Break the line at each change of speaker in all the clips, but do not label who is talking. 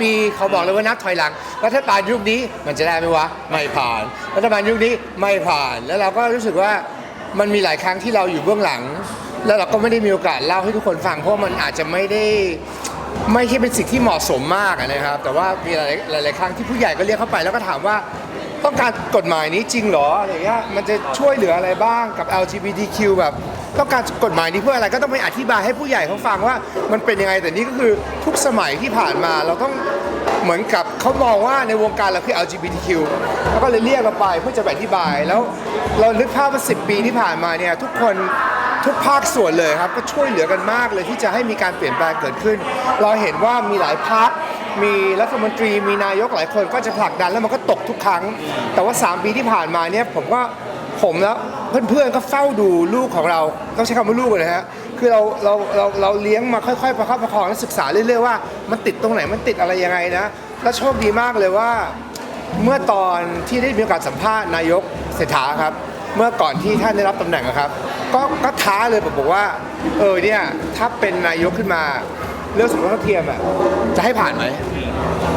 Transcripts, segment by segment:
ปีเขาบอกเลยว่านับถอยหลัง รัฐบาลยุคนี้มันจะได้ไหมวะ ไม่ผ่าน รัฐบาลยุคนี้ไม่ผ่าน แล้วเราก็รู้สึกว่ามันมีหลายครั้งที่เราอยู่เบื้องหลัง แล้วเราก็ไม่ได้มีโอกาสเล่าให้ทุกคนฟัง เพราะว่ามันอาจจะไม่ได้ไม่ใช่เป็นสิ่งที่เหมาะสมมากอะนะครับ แต่ว่ามีหลายหลายๆครั้งที่ผู้ใหญ่ก็เรียกเข้าไปแล้วก็ถามว่าต้องการกฎหมายนี้จริงเหรออะไรเงี้ยมันจะช่วยเหลืออะไรบ้างกับ LGBTQ แบบ ต้องการกฎหมายนี้เพื่ออะไรก็ต้องไปอธิบายให้ผู้ใหญ่เขาฟังว่า มันเป็นยังไงแต่นี่ก็คือทุกสมัยที่ผ่านมาเราต้องเหมือนกับเขามองว่าในวงการเราคือ LGBTQ แล้วก็เลยเรียกเราไปเพื่อจะไปอธิบาย แล้วเราลึกภาพว่า10ปีที่ผ่านมาเนี่ยทุกคนทุกภาคส่วนเลยครับก็ช่วยเหลือกันมากเลยที่จะให้มีการเปลี่ยนแปลงเกิดขึ้น เราเห็นว่ามีหลายพักมีรัฐมนตรีมีนายกหลายคนก็จะผลักดันแล้วมันก็ตกทุกครั้ง แต่ว่า 3 ปีที่ผ่านมาเนี่ยผมก็ ผมแล้วเพื่อนๆก็เฝ้าดูลูกของเราต้องใช้คำว่าลูกเลยนะฮะคือเราเราเราเราเลี้ยงมาค่อยๆประคับประคองและศึกษาเรื่อยๆว่ามันติดตรงไหนมันติดอะไรยังไงนะแล้วโชคดีมากเลยว่า เมื่อตอนที่ได้มีโอกาสสัมภาษณ์นายกเศรษฐาครับ เมื่อก่อนที่ท่านได้รับตำแหน่งครับก็ก็ท้าเลยบอกว่า เออเนี่ยถ้าเป็นนายกขึ้นมาเรื่องสมรสเท่าเทียมอะจะให้ผ่านไหม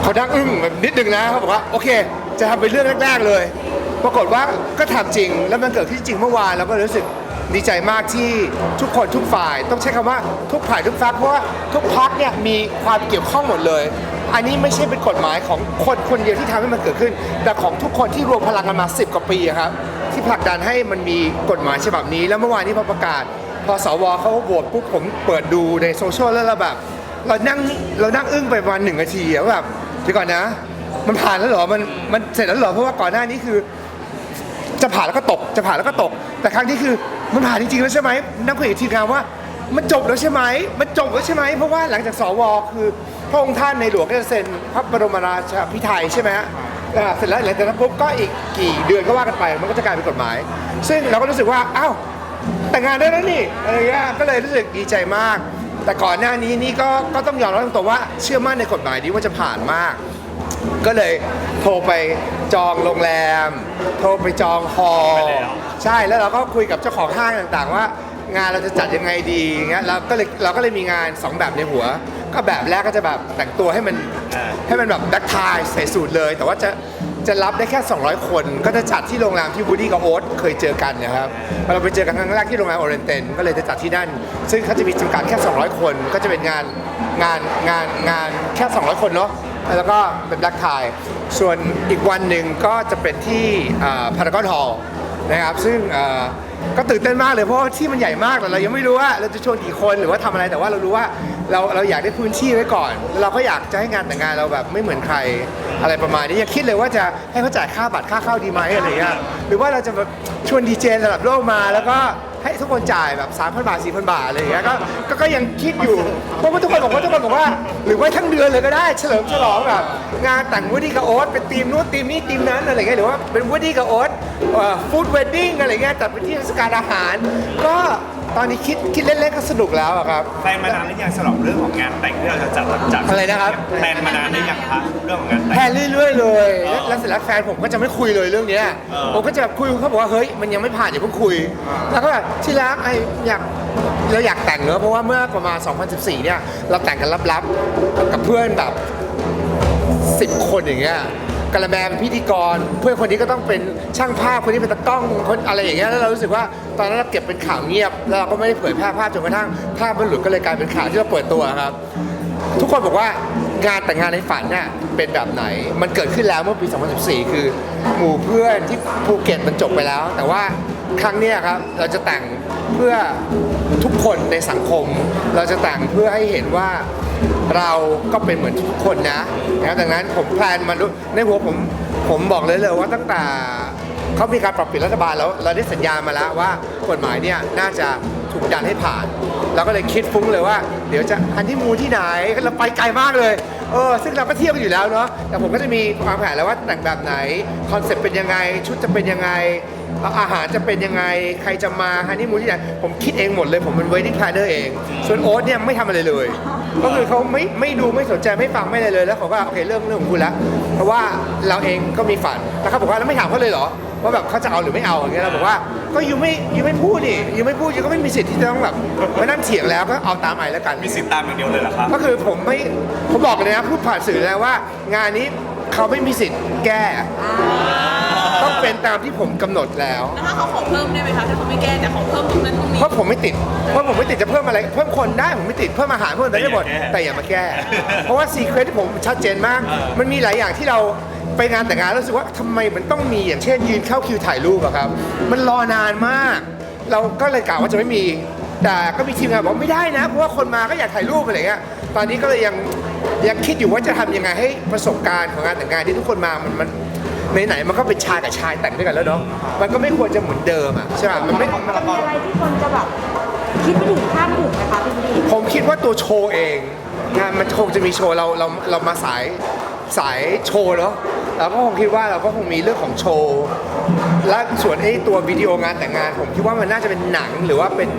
เขาดังอึ้งแบบนิดนึงนะเขาบอกว่าโอเค จะทำเป็นเรื่องแรกๆเลย ปรากฏว่าก็ทำจริง แล้วมันเกิดขึ้นจริงเมื่อวานเราก็รู้สึกดีใจมากที่ทุกคนทุกฝ่ายต้องใช้คำว่าทุกฝ่ายทุกฝักเพราะว่าทุกพักเนี่ยมีความเกี่ยวข้องหมดเลย อันนี้ไม่ใช่เป็นกฎหมายของคนคนเดียวที่ทำให้มันเกิดขึ้น แต่ของทุกคนที่รวมพลังกันมา 10 กว่าปีอะครับ ที่ผลักดันให้มันมีกฎหมายฉบับนี้ แล้วเมื่อวานนี้พอประกาศ พอสวเขาโหวตปุ๊บผมเปิดดูในโซเชียลแล้วเราแบบเรานั่งเรานั่งอึ้งไปประมาณหนึ่งนาทีอะว่าแบบเดี๋ยวก่อนนะ มันผ่านแล้วเหรอมันมันเสร็จแล้วเหรอเพราะว่าก่อนหน้านี้คือ จะผ่านแล้วก็ตก จะผ่านแล้วก็ตก แต่ครั้งนี้คือมันผ่านจริงๆแล้วใช่ไหมนักคุยกับทีมงานว่า มันจบแล้วใช่ไหมมันจบแล้วใช่ไหมเพราะว่าหลังจากสวคือพระองค์ท่านในหลวงก็จะเซ็นพระบรมราชาพิไทยใช่ไหมฮะอ่าเสร็จแล้วหลังจากนั้นปุ๊บก็อีกกี่เดือนก็ว่ากันไป มันก็จะกลายเป็นกฎหมาย ซึ่งเราก็รู้สึกว่าอ้าวแต่งงานได้แล้วนี่อะไรเงี้ยก็เลยรู้สึกดีใจมาก แต่ก่อนหน้านี้นี่ก็ก็ต้องยอมรับตรงๆว่าเชื่อมั่นในกฎหมายนี้ว่าจะผ่านมาก ก็เลยโทรไปจองโรงแรม โทรไปจองฮอลล์
ไปแล้ว
ใช่แล้วเราก็คุยกับเจ้าของห้างต่างๆว่า งานเราจะจัดยังไงดีเงี้ยเราก็เลยเราก็เลยมีงาน 2 แบบในหัว ก็แบบแรกก็จะแบบแต่งตัวให้มัน
อ่า
ให้มันแบบแบ็คไทใส่สูทเลย แต่ว่าจะจะรับได้แค่ 200 คน ก็จะจัดที่โรงแรมที่วูดดี้กับโอ๊ตเคยเจอกันนะครับพอเราไปเจอกันครั้งแรกที่โรงแรมโอเรนเตนก็เลยจะจัดที่นั่น ซึ่งเขาจะมีจำกัดแค่ 200 คน ก็จะเป็นงานงานงานงานแค่ 200 คนเนาะ แล้วก็เป็นแบล็กไทยส่วนอีกวันหนึ่งก็จะเป็นที่พารากอนฮอลล์นะครับ ซึ่งก็ตื่นเต้นมากเลยเพราะว่าที่มันใหญ่มากแต่เรายังไม่รู้ว่าเราจะชวนกี่คนหรือว่าทำอะไรแต่ว่าเรารู้ว่าเราเราอยากได้พื้นที่ไว้ก่อน เราก็อยากจะให้งานแต่งงานเราแบบไม่เหมือนใครอะไรประมาณนี้ยังคิดเลยว่าจะให้เขาจ่ายค่าบัตรค่าเข้าดีไหมอะไรเงี้ยหรือว่าเราจะแบบชวนดีเจระดับโลกมาแล้วก็ ให้ทุกคนจ่ายแบบ3,000บาท4,000บาทอะไรอย่างเงี้ยก็ก็ก็ยังคิดอยู่เพราะว่าทุกคนบอกว่าทุกคนบอกว่า หรือว่าทั้งเดือนเลยก็ได้ เฉลิมฉลองแบบงานแต่งวูดดี้กับโอ๊ตเป็นทีมนู้นทีมนี้ทีมนั้นอะไรเงี้ยหรือว่าเป็นวูดดี้กับโอ๊ตฟู้ดเวดดิ้งอะไรเงี้ยแต่เป็นที่เทศกาลอาหารก็ ตอนนี้คิดคิดเล่นๆก็สนุกแล้วอะครับ
แพลนมานานหรือยังสำหรับเรื่องของงานแต่งที่เราจะจัดหลังจาก
อะไรนะครับ
แพลนมานานหรือยังคะเรื่องของงานแต่ง
แพลนเรื่อยๆเลย
อ๋อ
แล้วเสร็จแล้วแฟนผมก็จะไม่คุยเลยเรื่องเนี้ย
เออ
ผมก็จะคุยเขาบอกว่าเฮ้ยมันยังไม่ผ่านอย่าเพิ่งคุย แล้วก็แบบที่รักไออยากเราอยากแต่งเนอะเพราะว่าเมื่อประมาณ 2014 เนี่ยเราแต่งกันลับๆกับเพื่อนแบบ 10 คนอย่างเงี้ย กะละแมเป็นพิธีกร เพื่อนคนนี้ก็ต้องเป็นช่างภาพคนนี้เป็นตากล้องคนอะไรอย่างเงี้ยแล้วเรารู้สึกว่าตอนนั้นเราเก็บเป็นข่าวเงียบแล้วเราก็ไม่ได้เผยแพร่ภาพจนกระทั่งภาพมันหลุดก็เลยกลายเป็นข่าวที่เราเปิดตัวครับ ทุกคนบอกว่างานแต่งงานในฝันเนี่ยเป็นแบบไหน มันเกิดขึ้นแล้วเมื่อปี 2014 คือ หมู่เพื่อนที่ภูเก็ตมันจบไปแล้ว แต่ว่าครั้งนี้ครับเราจะแต่งเพื่อทุกคนในสังคม เราจะแต่งเพื่อให้เห็นว่า เราก็เป็นเหมือนทุกคนนะนะครับดังนั้นผมแพลนมาดูในหัวผมผมบอกเลยเลยว่าตั้งแต่เขามีการปรับเปลี่ยนรัฐบาลแล้วเราได้สัญญามาแล้วว่ากฎหมายเนี่ยน่าจะถูกดันให้ผ่าน เราก็เลยคิดฟุ้งเลยว่า เดี๋ยวจะฮันที่มูที่ไหนเราไปไกลมากเลยเออซึ่งเราก็เที่ยวกันอยู่แล้วเนาะแต่ผมก็จะมีวางแผนแล้วว่าแต่งแบบไหนคอนเซ็ปต์เป็นยังไง ชุดจะเป็นยังไงอาหารจะเป็นยังไง ใครจะมาฮันนี่มูที่ไหนผมคิดเองหมดเลยผมเป็น wedding planner เอง ส่วนโอ๊ตเนี่ยไม่ทำอะไรเลย ก็คือเขาไม่ไม่ดูไม่สนใจไม่ฟังไม่อะไรเลยแล้วเขาก็โอเคเรื่องเรื่องของคุณละเพราะว่าเราเองก็มีฝันแล้วเขาบอกว่าแล้วไม่ถามเขาเลยเหรอว่าแบบเขาจะเอาหรือไม่เอาอย่างเงี้ยเราบอกว่าก็ยูไม่ยูไม่พูดดิยูไม่พูดยูก็ไม่มีสิทธิ์ที่จะต้องแบบมานั่งเถียงแล้วก็เอาตามไอแล้วกัน
มีสิทธิ์ตามอย่างเดียวเลยเหรอครับ
ก็คือผมไม่ผมบอกเลยนะพูดผ่านสื่อแล้วว่า งานนี้เขาไม่มีสิทธิ์แก้ ต้องเป็นตามที่ผมกำหนดแล้ว
แล้วถ้าเขาขอเพิ่มได้ไหมคะถ้าเขาไม่แก้แต่ขอเพิ่มตรงนั้นตรงนี้
เพราะผมไม่ติด เพราะผมไม่ติดจะเพิ่มอะไร เพิ่มคนได้ผมไม่ติด เพิ่มอาหารเพิ่มอะไรได้หมด
แต่
แต่อย่
อา
ย่า
มา
มา
แก้
แก้ เพราะว่าซีเครตที่ผมชัดเจนมาก
เออ
มันมีหลายอย่างที่เราไปงานแต่งงานแล้วรู้สึกว่าทำไมมันต้องมีอย่างเช่นยืนเข้าคิวถ่ายรูปอะครับ มันรอนานมาก เราก็เลยกล่าวว่าจะไม่มี แต่ก็มีทีมงานบอกไม่ได้นะ เพราะว่าคนมาก็อยากถ่ายรูปอะไรเงี้ย ตอนนี้ก็เลยยังยังคิดอยู่ว่าจะทำยังไงให้ประสบการณ์ของงานแต่งงานที่ทุกคนมามันมัน ไหนๆมันก็เป็นชายกับชายแต่งด้วยกันแล้วเนาะมันก็ไม่ควรจะเหมือนเดิมอะใช่ไหมมันไม่
จะมีอะไรที่คนจะแบบคิดไม่ถึงคาดไม่ถึงนะคะพี่ดี
ผมคิดว่าตัวโชว์เองงานมันคงจะมีโชว์เราเราเรามาสายสายโชว์เนาะ เราก็คงคิดว่าเราก็คงมีเรื่องของโชว์และส่วนไอ้ตัววิดีโองานแต่งงาน ผมคิดว่ามันน่าจะเป็นหนังหรือว่าเป็น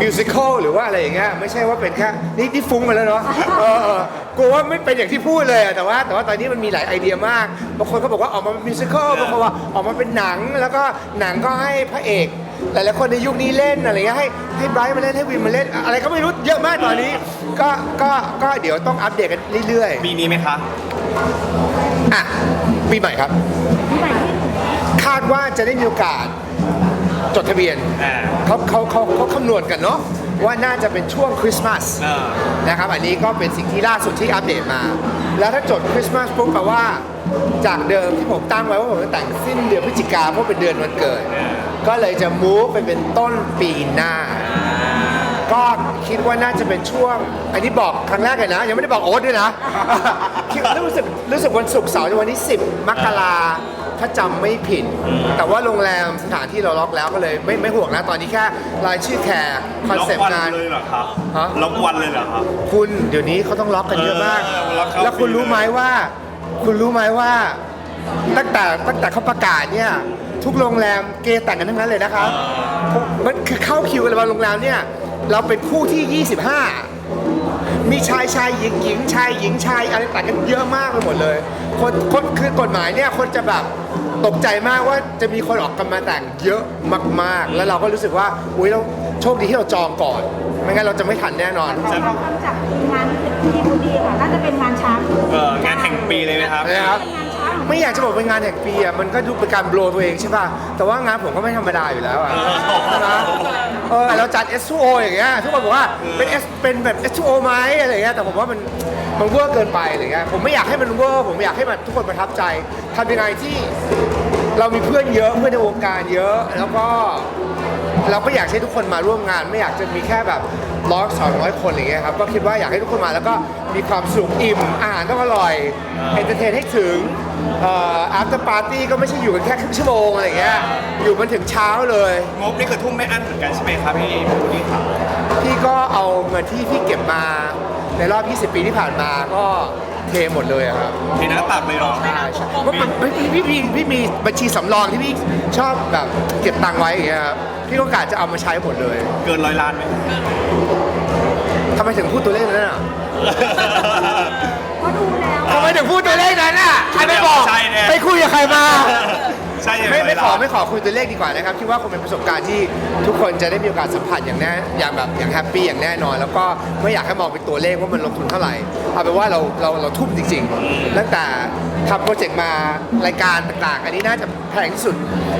มิวสิควลหรือว่าอะไรอย่างเงี้ยไม่ใช่ว่าเป็นแค่นี่นี่ฟุ้งไปแล้วเนาะเออเออกลัวว่าไม่เป็นอย่างที่พูดเลยอะแต่ว่า แต่ว่าตอนนี้มันมีหลายไอเดียมากบางคนก็บอกว่าออกมาเป็นมิวสิควลบางคนว่าออกมาเป็นหนังแล้วก็หนังก็ให้พระเอก หลายๆคนในยุคนี้เล่นอะไรเงี้ยให้ให้ไบรท์มาเล่นให้วินมาเล่น อะไรก็ไม่รู้เยอะมากตอนนี้ ก็ก็ก็เดี๋ยวต้องอัปเดตกันเรื่อย
ปีนี้ไหมคะ
ๆอะปีใหม่ครับ
พี่ใหม่ที่
คาดว่าจะได้มีโอกาสจดทะเบียน
อ่า
เขาเขาเขาเขาคำนวณกันเนาะว่าน่าจะเป็นช่วงคริสต์มาส
เออ
นะครับอันนี้ก็เป็นสิ่งที่ล่าสุดที่อัปเดตมา แล้วถ้าจดคริสต์มาสปุ๊บแปลว่า จากเดิมที่ผมตั้งไว้ว่าผมจะแต่งสิ้นเดือนพฤศจิกาเพราะเป็นเดือนวันเกิด ก็เลยจะมูฟไปเป็นต้นปีหน้า ก็คิดว่าน่าจะเป็นช่วง อันนี้บอกครั้งแรกเลยนะ ยังไม่ได้บอกโอ๊ตด้วยนะ คิดรู้สึกรู้สึกวันศุกร์เสาร์วันที่ 10 มกราถ้าจำไม่ผิด แต่ว่าโรงแรมสถานที่เราล็อกแล้วก็เลยไม่ไม่ห่วงนะ ตอนนี้แค่รายชื่อแขกคอน
ล็อก
เซ็ปต์
วัน
งาน
เลยเหรอครับ
ฮะ
ล็อกวันเลยเหรอครับ
คุณเดี๋ยวนี้เขาต้องล็อกกันเยอะมาก
เออล็อกเข้า
แล้วคุณ
ปี
รู้ไหมว่า คุณรู้ไหมว่า ตั้งแต่ตั้งแต่เขาประกาศเนี่ยทุกโรงแรมเกย์แต่งกันทั้งนั้นเลยนะครับผมมันคือเข้าคิวกันบางโรงแรมเนี่ยเราเป็นคู่ที่ 25 มีชายชายหญิงหญิงชายหญิงชายอะไรแต่งกันเยอะมากไปหมดเลยคนคนคือกฎหมายเนี่ยคนจะแบบตกใจมากว่าจะมีคนออกกันมาแต่งเยอะมากๆ แล้วเราก็รู้สึกว่าอุ้ยเราโชคดีที่เราจองก่อน ไม่งั้นเราจะไม่ทันแน่นอน
เราทำจากงานที่บูดีค่ะน่าจะเป็นงานช้าง
เอองานแห่งปีเลยไหมครับ
นะครับ ไม่อยากจะบอกเป็นงานแห่งปีอะมันก็ดูเป็นการโบรตัวเองใช่ป่ะแต่ว่างานผมก็ไม่ธรรมดาอยู่แล้วอะใช่ไหมเออเราจัด S2O อย่างเงี้ยทุกคนบอกว่าเป็น S เป็นแบบ S2O ไหมอะไรเงี้ยแต่ผมว่ามันมันเวอร์เกินไปอะไรเงี้ยผมไม่อยากให้มันเวอร์ผมอยากให้มันทุกคนประทับใจทำยังไงที่เรามีเพื่อนเยอะเพื่อนในวงการเยอะแล้วก็เราก็อยากให้ทุกคนมาร่วมงาน ไม่อยากจะมีแค่แบบร้อยสองร้อยคนอะไรเงี้ยครับก็คิดว่าอยากให้ทุกคนมาแล้วก็ มีความสุขอิ่ม อาหารต้องอร่อยเอนเตอร์เทนให้ถึงเอ่อ after party ก็ไม่ใช่อยู่กันแค่ครึ่งชั่วโมงอะไรเงี้ยอยู่มันถึงเช้าเลย
งบนี่คือทุ่มไม่อั้นเหมือนกันใช่ไหมครับพี่ผู้นี้ครับ
พี่ก็เอาเงินที่พี่เก็บมาในรอบ 20 ปีที่ผ่านมาก็เทหมดเลยอะครับ
ทีหน้าตักเลยเหรอ
ใช่ใช่เพราะมันพี่พี่พี่พี่มีบัญชีสำรองที่พี่ชอบแบบเก็บตังค์ไว้อย่างเงี้ยครับพี่ก็กะจะเอามาใช้หมดเลย
เกินร้อยล้านไหม
ทำไมถึงพูดตัวเลขนั้นอะ
ก็ดูแล้ว
ทำไมถึงพูดตัวเลขนั้นอะใครไปบอก
ใช่แน่
ไปคุยกับใครมา
ใช่ยัง
ไม่ไม่ขอ
ร้ยล้าน
ไม่ขอคุยตัวเลขดีกว่านะครับคิดว่าคงเป็นประสบการณ์ที่ทุกคนจะได้มีโอกาสสัมผัสอย่างแน่อย่างแบบอย่างแฮปปี้อย่างแน่นอน แล้วก็ไม่อยากให้มองเป็นตัวเลขว่ามันลงทุนเท่าไหร่เอาเป็นว่าเราเราเราทุ่มจริงๆตั้งแต่ทำโปรเจกต์มารายการต่างๆ อันนี้น่าจะแพงที่สุด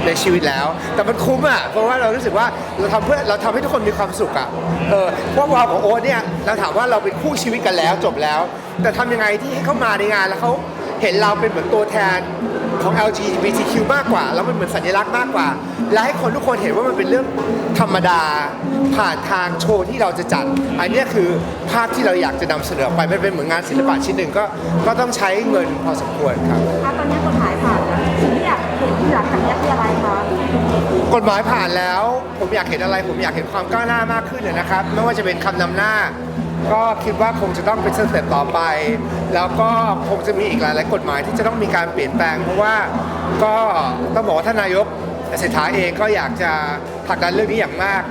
ในชีวิตแล้ว แต่มันคุ้มอะเพราะว่าเรารู้สึกว่าเราทำเพื่อเราทำให้ทุกคนมีความสุขอะเออพวกเราของโอ๊ตเนี่ยเราถามว่าเราเป็นคู่ชีวิตกันแล้วจบแล้ว แต่ทำยังไงที่ให้เขามาในงานแล้วเขาเห็นเราเป็นเหมือนตัวแทน ของ LGBTQ มากกว่า แล้วมันเหมือนสัญลักษณ์มากกว่า และให้คนทุกคนเห็นว่ามันเป็นเรื่องธรรมดา ผ่านทางโชว์ที่เราจะจัด อันเนี้ยคือภาพที่เราอยากจะนำเสนอออกไปมันเป็นเหมือนงานศิลปะชิ้นหนึ่งก็ก็ต้องใช้เงินพอสมควรครับ
อะตอนนี้กฎหมายผ่านแล้วสิ่งที่อยากเห็นหลังจากนี้คืออะไรคะ
กฎหมายผ่านแล้ว ผมอยากเห็นอะไร ผมอยากเห็นความก้าวหน้ามากขึ้นนะนะครับ ไม่ว่าจะเป็นคำนำหน้า ก็คิดว่าคงจะต้องเป็นสเต็ปต่อไป แล้วก็คงจะมีอีกหลายๆกฎหมายที่จะต้องมีการเปลี่ยนแปลง เพราะว่าก็ต้องบอกว่าท่านนายกเศรษฐาเองก็อยากจะผลักดันเรื่องนี้อย่างมาก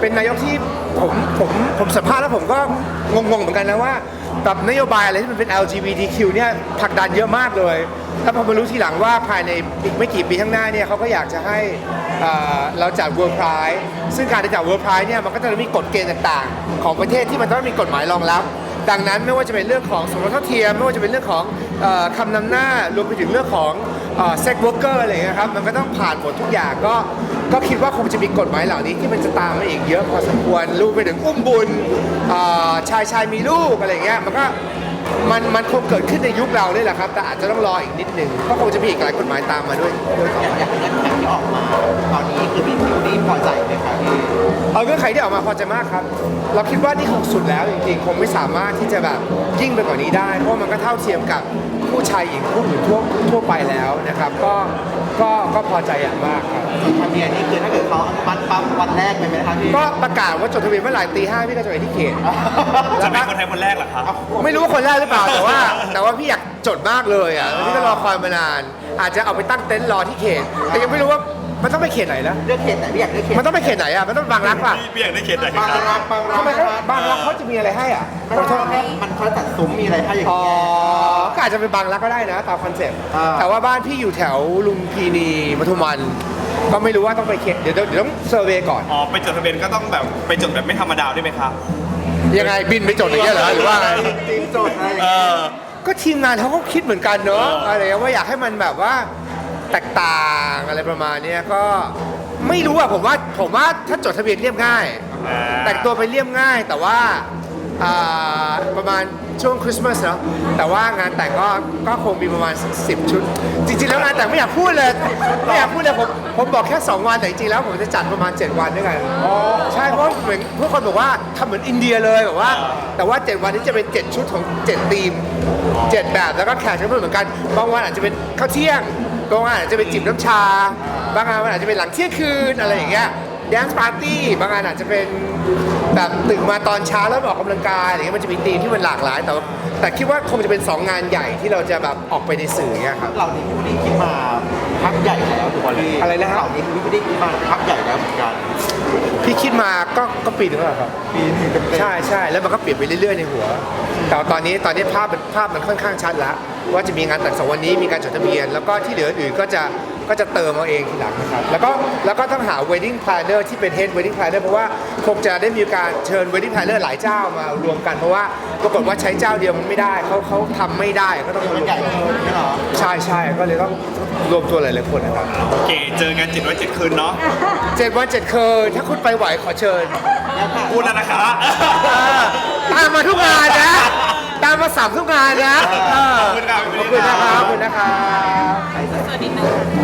เป็นนายกที่ผมผมผมสัมภาษณ์แล้วผมก็งงๆเหมือนกันนะว่าแบบนโยบายอะไรที่มันเป็น LGBTQ เนี่ยผลักดันเยอะมากเลยแล้วพอมารู้ทีหลังว่าภายในอีกไม่กี่ปีข้างหน้าเนี่ยเขาก็อยากจะให้เอ่อเราจัด World Pride ซึ่งการจัด World Pride เนี่ยมันก็จะมีกฎเกณฑ์ต่างๆ ของประเทศที่มันต้องมีกฎหมายรองรับ ดังนั้นไม่ว่าจะเป็นเรื่องของสมรสเท่าเทียม ไม่ว่าจะเป็นเรื่องของอคำนำหน้ารวมไปถึงเรื่องของเซ็ก worker อะไรอย่างเงี้ยครับมันก็ต้องผ่านหมดทุกอย่างก็ก็คิดว่าคงจะมีกฎหมายเหล่านี้ที่มันจะตามมาอีกเยอะพอสมควรรวมไปถึงอุ้มบุญชายชายมีลูกอะไรเงี้ยมันก็มันมันคงเกิดขึ้นในยุคเราเลยแหละครับ แต่อาจจะต้องรออีกนิดหนึ่งก็คงจะมีอีกหลายกฎหมายตามมาด้วยด้วยต่อไป
ย่างอย่างเงื่อนไขที่ออกมาตอน
เอาเงื่อนไขที่ออกมาพอใจมากครับ เราคิดว่านี่คงสุดแล้วจริงๆคงไม่สามารถที่จะแบบยิ่งไปกว่านี้ได้ เพราะว่ามันก็เท่าเทียมกับผู้ชายหญิงคู่อื่นทั่วทั่วไปแล้วนะครับ ก็ก็ก็พอใจอย่างมากครับ
ทะเบียนนี่คือถ้าเกิดเขาอนุมัติปั๊บวันแรกเลยไหมคะพี่
ก็ประกาศว่าจดทะเบียนเมื่อไหร่ตีห้าพี่ก็จะไปที่เขต
จะเป็นคนไทยคนแรกเหรอครับ
ไม่รู้ว่าคนแรกหรือเปล่าแต่ว่า แต่ว่าพี่อยากจดมากเลยอะแล้วพี่ก็รอคอยมานาน อาจจะเอาไปตั้งเต็นท์รอที่เขต แต่ยังไม่รู้ว่า มันต้องไปเขตไหนแล้ว
เลือกเขตไหนพี่อยากเลือกเขต
มันต้องไปเขตไหนอะมันต้องบางรักป่ะ
พี่พี่อยากได้เขตไหนค
บาง
รับ
รักบางรัก
ทำไมเขาบางรักเขาจะมีอะไรให้อะ
ไม่ใช่มันเขาจัดซุ้มมีอะไรให้อย่าง
อ๋อ
เงี้ย
ก็อาจจะเป็นบางรักก็ได้นะตามคอนเซ็ปต์
อ่า
แต่ว่าบ้านพี่อยู่แถวลุมพินีปทุมวัน ก็ไม่รู้ว่าต้องไปเขตเดี๋ยวเดี๋ยวเดี๋ยวต้องเซอร์เวย์ก่อน
อ๋อไปจดทะเบียนก็ต้องแบบไปจดแบบไม่ธรรมดาด้วยไหมครับ
ยังไงบินไปจดอย่างเงี้ยเหรอหรือว่าไง
จริงโจทย์อะไรอย่าง
เอ
เงี้ย
อ
ก็ทีมงานเขาก็คิดเหมือนกันเนอะ
เอออ
อะไรเงี้ยว่าอยากให้มันแบบว่า แตกต่างอะไรประมาณเนี้ยก็ไม่รู้อะผมว่าผมว่าถ้าจดทะเบียนเรียบง่าย
อ่า
แต่งตัวไปเรียบง่ายแต่ว่าอ่าประมาณช่วงคริสต์มาสเนาะแต่ว่างานแต่งก็ก็คงมีประมาณ 10 ชุด จริงๆ แล้วงานแต่งไม่อยากพูดเลยไม่อยากพูดเลยผมผมบอกแค่ 2 วันแต่จริงๆแล้วผมจะจัดประมาณ 7 วันด้วยกันใช่เพราะเหมือนผู้คนบอกว่าทำเหมือนอินเดียเลยแบบว่า แต่ว่า 7 วันนี้จะเป็น 7 ชุดของ7ธีม 7 แบบแล้วก็แขกจะไม่เหมือนกันบางวันอาจจะเป็นข้าวเที่ยง บางวันอาจจะเป็นจิบน้ำชา บางงานมันอาจจะเป็นหลังเที่ยงคืนอะไรอย่างเงี้ยแดนซ์ปาร์ตี้บางงานอาจจะเป็นแบบตื่นมาตอนเช้าแล้วออกกำลังกายอะไรเงี้ยมันจะมีธีมที่มันหลากหลาย แต่ว่าแต่คิดว่าคงจะเป็น 2 งานใหญ่ที่เราจะแบบออกไปในสื่อเงี้ยครับ
เหล่านี้พี่บิวนี่คิดมาพักใหญ่แล้วถูกไหมพี่
อะไรนะฮะ
เหล่านี้พี่บิวนี่คิดมาพักใหญ่แล้วเหมือนกัน
พี่คิดมาก็ก็ปีหนึงแล้วเหรอครับ
ปีหนึงเต็มๆ
ใช่ใช่แล้วมันก็เปลี่ยนไปเรื่อยๆในหัวแต่ว่าตอนนี้ตอนนี้ภาพมันภาพมันค่อนข้างชัดแล้ว ว่าจะมีงานแต่งสองวันนี้มีการจดทะเบียน แล้วก็ที่เหลืออื่นก็จะก็จะเติมเอาเองทีหลังนะครับแล้วก็แล้วก็ต้องหา wedding planner ที่เป็น head wedding planner เพราะว่าคงจะได้มีการเชิญ wedding planner หลายเจ้ามารวมกันเพราะว่าปรากฏว่าใช้เจ้าเดียวมันไม่ได้เขาเขาทำไม่ได้ก็ต้องมาร
มัน
วม
ใหญ่
ตัว
ขึ้นใช่เหรอ
ใช่ใช่ก็เลยต้องรวมตัวหลายๆคนนะครับ
โอเค เจอกันเจ็ดวันเจ็ดคืนเนาะ
เจ็ดวันเจ็ดคืนถ้าคุณไปไหวขอเชิญ
พูดแล้วนะคะ
ตามมาทุกงานนะ ตามมาสามทุกงานนะ
ขอบคุณครับ
ขอบคุณนะครับขอบคุณนะครับ สวัสดีหนึง